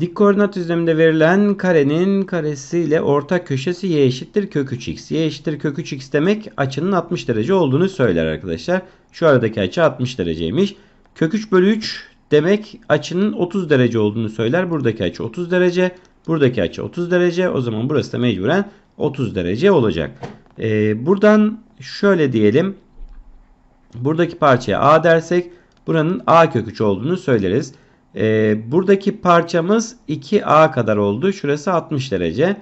Dik koordinat düzleminde verilen karenin karesiyle ortak köşesi y eşittir kök 3x. y eşittir kök 3x demek açının 60 derece olduğunu söyler arkadaşlar. Şu aradaki açı 60 dereceymiş. Kök 3 bölü 3 demek açının 30 derece olduğunu söyler. Buradaki açı 30 derece. Buradaki açı 30 derece. O zaman burası da mecburen 30 derece olacak. Ee, buradan şöyle diyelim. Buradaki parçaya a dersek buranın a kök 3 olduğunu söyleriz. Ee, buradaki parçamız 2a kadar oldu. Şurası 60 derece.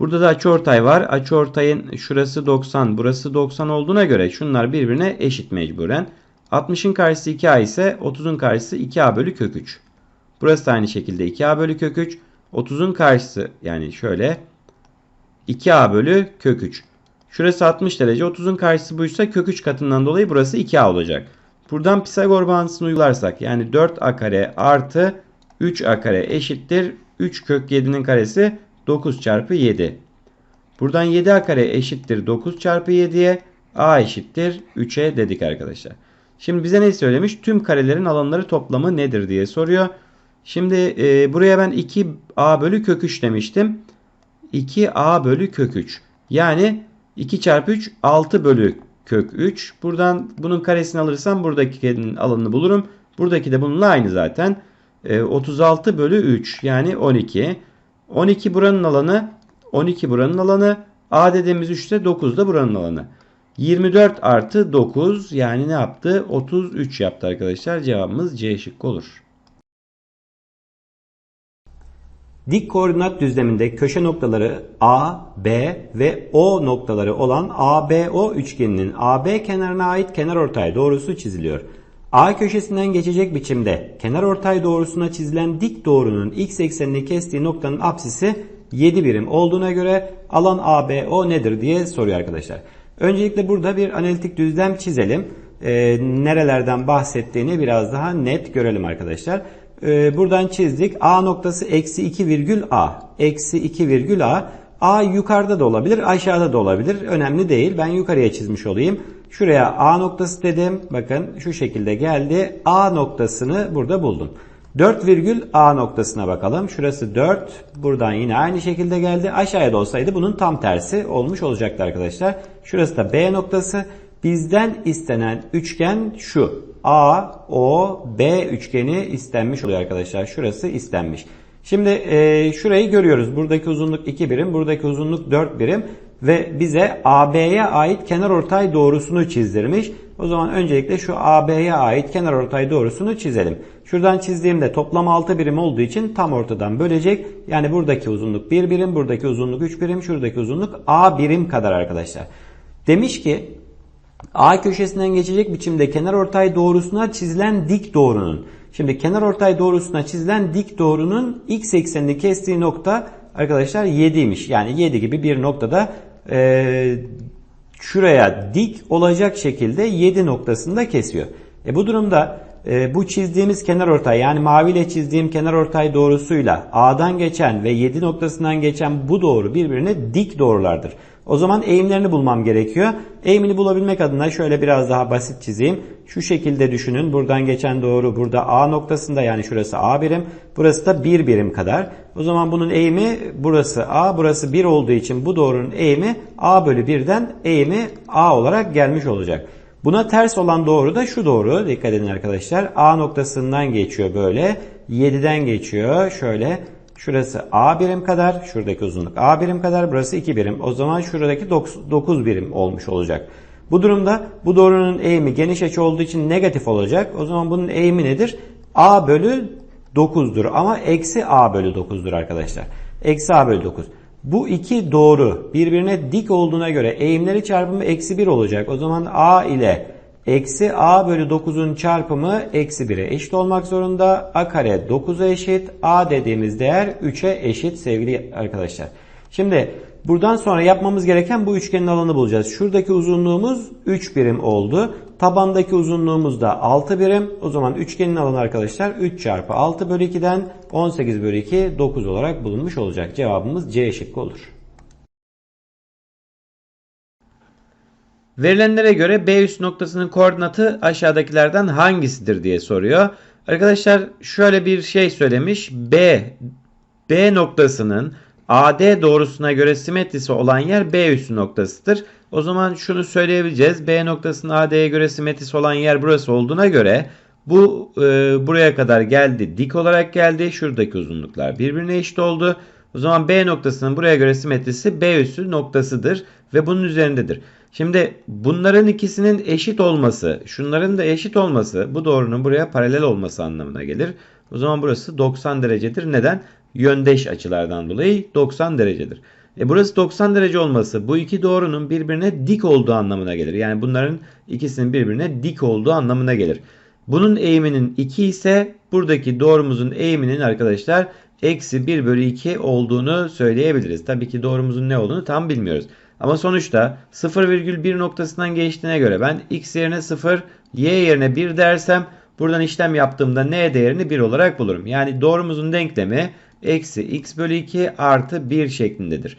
Burada da açıortay var. Açıortayın şurası 90, burası 90 olduğuna göre şunlar birbirine eşit mecburen. 60'ın karşısı 2a ise 30'un karşısı 2a bölü kök 3. Burası da aynı şekilde 2a bölü kök 3. 30'un karşısı yani şöyle 2a bölü kök 3. Şurası 60 derece. 30'un karşısı buysa kök 3 katından dolayı burası 2a olacak. Buradan Pisagor bağıntısını uygularsak yani 4a kare artı 3a kare eşittir. 3 kök 7'nin karesi 9 çarpı 7. Buradan 7a kare eşittir 9 çarpı 7'ye a eşittir 3'e dedik arkadaşlar. Şimdi bize ne söylemiş? Tüm karelerin alanları toplamı nedir diye soruyor. Şimdi e, buraya ben 2a bölü kök 3 demiştim. 2a bölü kök 3. Yani 2 çarpı 3 6 bölü kök 3. Buradan bunun karesini alırsam buradakinin alanını bulurum. Buradaki de bununla aynı zaten. E, 36 bölü 3 yani 12. 12 buranın alanı 12 buranın alanı. A dediğimiz 3 de 9 da buranın alanı. 24 artı 9 yani ne yaptı? 33 yaptı arkadaşlar. Cevabımız C şıkkı olur. Dik koordinat düzleminde köşe noktaları A, B ve O noktaları olan ABO üçgeninin AB kenarına ait kenarortay doğrusu çiziliyor. A köşesinden geçecek biçimde kenarortay doğrusuna çizilen dik doğrunun x eksenini kestiği noktanın apsisi 7 birim olduğuna göre alan ABO nedir diye soruyor arkadaşlar. Öncelikle burada bir analitik düzlem çizelim. Ee, nerelerden bahsettiğini biraz daha net görelim arkadaşlar. Ee, buradan çizdik. A noktası eksi 2 virgül A. Eksi 2 virgül A. A yukarıda da olabilir, aşağıda da olabilir. Önemli değil. Ben yukarıya çizmiş olayım. Şuraya A noktası dedim. Bakın şu şekilde geldi. A noktasını burada buldum. 4 virgül A noktasına bakalım. Şurası 4. Buradan yine aynı şekilde geldi. Aşağıya da olsaydı bunun tam tersi olmuş olacaktı arkadaşlar. Şurası da B noktası. Bizden istenen üçgen şu. A, O, B üçgeni istenmiş oluyor arkadaşlar. Şurası istenmiş. Şimdi e, şurayı görüyoruz. Buradaki uzunluk 2 birim, buradaki uzunluk 4 birim ve bize AB'ye ait kenarortay doğrusunu çizdirmiş. O zaman öncelikle şu AB'ye ait kenarortay doğrusunu çizelim. Şuradan çizdiğimde toplam 6 birim olduğu için tam ortadan bölecek. Yani buradaki uzunluk 1 birim, buradaki uzunluk 3 birim, şuradaki uzunluk A birim kadar arkadaşlar. Demiş ki A köşesinden geçecek biçimde kenarortay doğrusuna çizilen dik doğrunun. Şimdi kenarortay doğrusuna çizilen dik doğrunun x eksenini kestiği nokta arkadaşlar 7'ymiş. Yani 7 gibi bir noktada e, şuraya dik olacak şekilde 7 noktasında kesiyor. E bu durumda e, bu çizdiğimiz kenarortay yani maviyle çizdiğim kenarortay doğrusuyla A'dan geçen ve 7 noktasından geçen bu doğru birbirine dik doğrulardır. O zaman eğimlerini bulmam gerekiyor. Eğimini bulabilmek adına şöyle biraz daha basit çizeyim. Şu şekilde düşünün. Buradan geçen doğru burada A noktasında yani şurası A birim. Burası da 1 birim kadar. O zaman bunun eğimi burası A, burası 1 olduğu için bu doğrunun eğimi A bölü 1'den eğimi A olarak gelmiş olacak. Buna ters olan doğru da şu doğru. Dikkat edin arkadaşlar. A noktasından geçiyor böyle. 7'den geçiyor. Şöyle Şurası A birim kadar, şuradaki uzunluk A birim kadar, burası 2 birim. O zaman şuradaki 9 birim olmuş olacak. Bu durumda bu doğrunun eğimi geniş açı olduğu için negatif olacak. O zaman bunun eğimi nedir? A bölü 9'dur ama eksi A bölü 9'dur arkadaşlar. Eksi A bölü 9. Bu iki doğru birbirine dik olduğuna göre eğimleri çarpımı eksi 1 olacak. O zaman A ile Eksi a bölü 9'un çarpımı eksi 1'e eşit olmak zorunda. a kare 9'a eşit. a dediğimiz değer 3'e eşit sevgili arkadaşlar. Şimdi buradan sonra yapmamız gereken bu üçgenin alanı bulacağız. Şuradaki uzunluğumuz 3 birim oldu. Tabandaki uzunluğumuz da 6 birim. O zaman üçgenin alanı arkadaşlar 3 çarpı 6 bölü 2'den 18 bölü 2 9 olarak bulunmuş olacak. Cevabımız C şıkkı olur. Verilenlere göre B üst noktasının koordinatı aşağıdakilerden hangisidir diye soruyor. Arkadaşlar şöyle bir şey söylemiş. B B noktasının AD doğrusuna göre simetrisi olan yer B üssü noktasıdır. O zaman şunu söyleyebileceğiz. B noktasının AD'ye göre simetrisi olan yer burası olduğuna göre bu e, buraya kadar geldi. Dik olarak geldi. Şuradaki uzunluklar birbirine eşit oldu. O zaman B noktasının buraya göre simetrisi B üssü noktasıdır ve bunun üzerindedir. Şimdi bunların ikisinin eşit olması, şunların da eşit olması bu doğrunun buraya paralel olması anlamına gelir. O zaman burası 90 derecedir. Neden? Yöndeş açılardan dolayı 90 derecedir. E burası 90 derece olması bu iki doğrunun birbirine dik olduğu anlamına gelir. Yani bunların ikisinin birbirine dik olduğu anlamına gelir. Bunun eğiminin 2 ise buradaki doğrumuzun eğiminin arkadaşlar eksi 1 bölü 2 olduğunu söyleyebiliriz. Tabii ki doğrumuzun ne olduğunu tam bilmiyoruz. Ama sonuçta 0,1 noktasından geçtiğine göre ben x yerine 0, y yerine 1 dersem buradan işlem yaptığımda n değerini 1 olarak bulurum. Yani doğrumuzun denklemi eksi x bölü 2 artı 1 şeklindedir.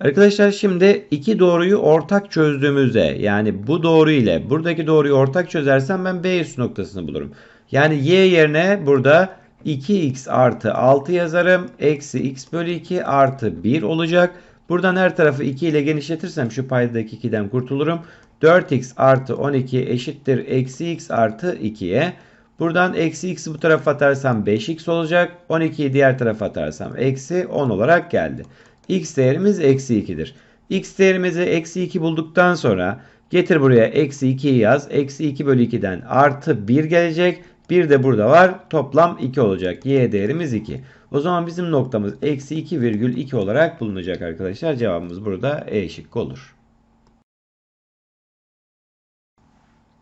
Arkadaşlar şimdi iki doğruyu ortak çözdüğümüzde yani bu doğru ile buradaki doğruyu ortak çözersem ben B üst noktasını bulurum. Yani y yerine burada 2x artı 6 yazarım. Eksi x bölü 2 artı 1 olacak. Buradan her tarafı 2 ile genişletirsem şu paydadaki 2'den kurtulurum. 4x artı 12 eşittir eksi x artı 2'ye. Buradan eksi x'i bu tarafa atarsam 5x olacak. 12'yi diğer tarafa atarsam eksi 10 olarak geldi. x değerimiz eksi 2'dir. x değerimizi eksi 2 bulduktan sonra getir buraya eksi 2'yi yaz. Eksi 2 bölü 2'den artı 1 gelecek. 1 de burada var. Toplam 2 olacak. Y değerimiz 2. O zaman bizim noktamız eksi 2,2 olarak bulunacak arkadaşlar. Cevabımız burada E şıkkı olur.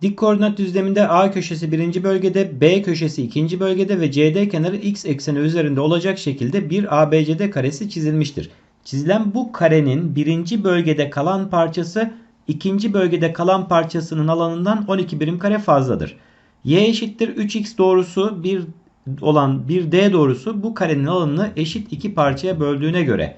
Dik koordinat düzleminde A köşesi birinci bölgede, B köşesi ikinci bölgede ve CD kenarı x ekseni üzerinde olacak şekilde bir ABCD karesi çizilmiştir. Çizilen bu karenin birinci bölgede kalan parçası ikinci bölgede kalan parçasının alanından 12 birim kare fazladır. Y eşittir 3x doğrusu bir olan bir D doğrusu bu karenin alanını eşit iki parçaya böldüğüne göre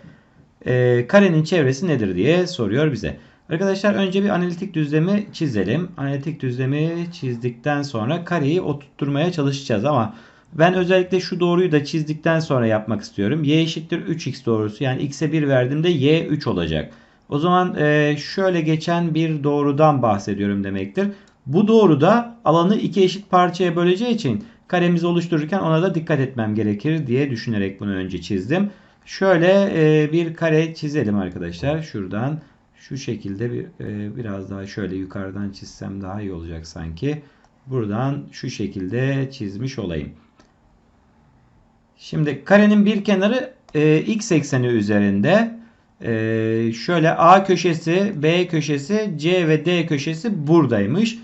e, karenin çevresi nedir diye soruyor bize. Arkadaşlar önce bir analitik düzlemi çizelim. Analitik düzlemi çizdikten sonra kareyi oturtmaya çalışacağız ama ben özellikle şu doğruyu da çizdikten sonra yapmak istiyorum. Y eşittir 3x doğrusu yani x'e 1 verdiğimde y 3 olacak. O zaman e, şöyle geçen bir doğrudan bahsediyorum demektir. Bu doğruda alanı iki eşit parçaya böleceği için karemizi oluştururken ona da dikkat etmem gerekir diye düşünerek bunu önce çizdim. Şöyle e, bir kare çizelim arkadaşlar. Şuradan şu şekilde bir e, biraz daha şöyle yukarıdan çizsem daha iyi olacak sanki. Buradan şu şekilde çizmiş olayım. Şimdi karenin bir kenarı e, x ekseni üzerinde. Şöyle A köşesi, B köşesi, C ve D köşesi buradaymış.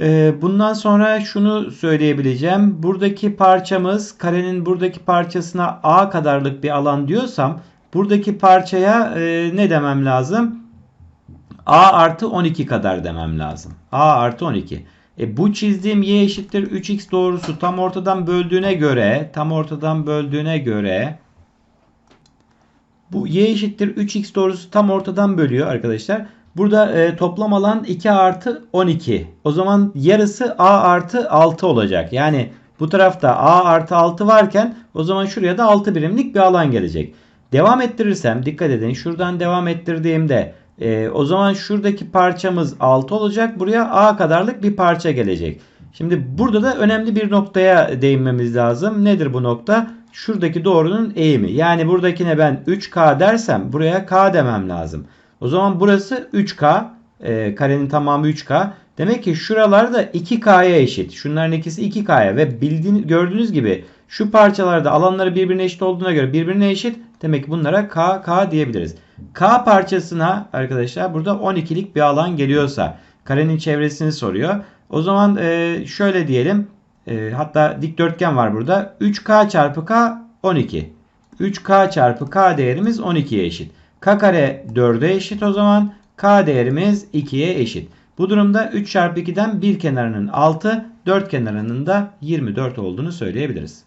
E, bundan sonra şunu söyleyebileceğim. Buradaki parçamız karenin buradaki parçasına A kadarlık bir alan diyorsam buradaki parçaya e, ne demem lazım? A artı 12 kadar demem lazım. A artı 12. E bu çizdiğim y eşittir 3x doğrusu tam ortadan böldüğüne göre tam ortadan böldüğüne göre bu y eşittir 3x doğrusu tam ortadan bölüyor arkadaşlar. Burada e, toplam alan 2 artı 12. O zaman yarısı a artı 6 olacak. Yani bu tarafta a artı 6 varken o zaman şuraya da 6 birimlik bir alan gelecek. Devam ettirirsem dikkat edin şuradan devam ettirdiğimde e, o zaman şuradaki parçamız 6 olacak. Buraya A kadarlık bir parça gelecek. Şimdi burada da önemli bir noktaya değinmemiz lazım. Nedir bu nokta? Şuradaki doğrunun eğimi. Yani buradakine ben 3K dersem buraya K demem lazım. O zaman burası 3K. E, karenin tamamı 3K. Demek ki şuralar da 2K'ya eşit. Şunların ikisi 2K'ya ve bildiğiniz gördüğünüz gibi şu parçalarda alanları birbirine eşit olduğuna göre birbirine eşit. Demek ki bunlara K, K diyebiliriz. K parçasına arkadaşlar burada 12'lik bir alan geliyorsa karenin çevresini soruyor. O zaman e, şöyle diyelim. E, hatta dikdörtgen var burada. 3K çarpı K 12. 3K çarpı K değerimiz 12'ye eşit. K kare 4'e eşit o zaman. K değerimiz 2'ye eşit. Bu durumda 3 çarpı 2'den bir kenarının 6, 4 kenarının da 24 olduğunu söyleyebiliriz.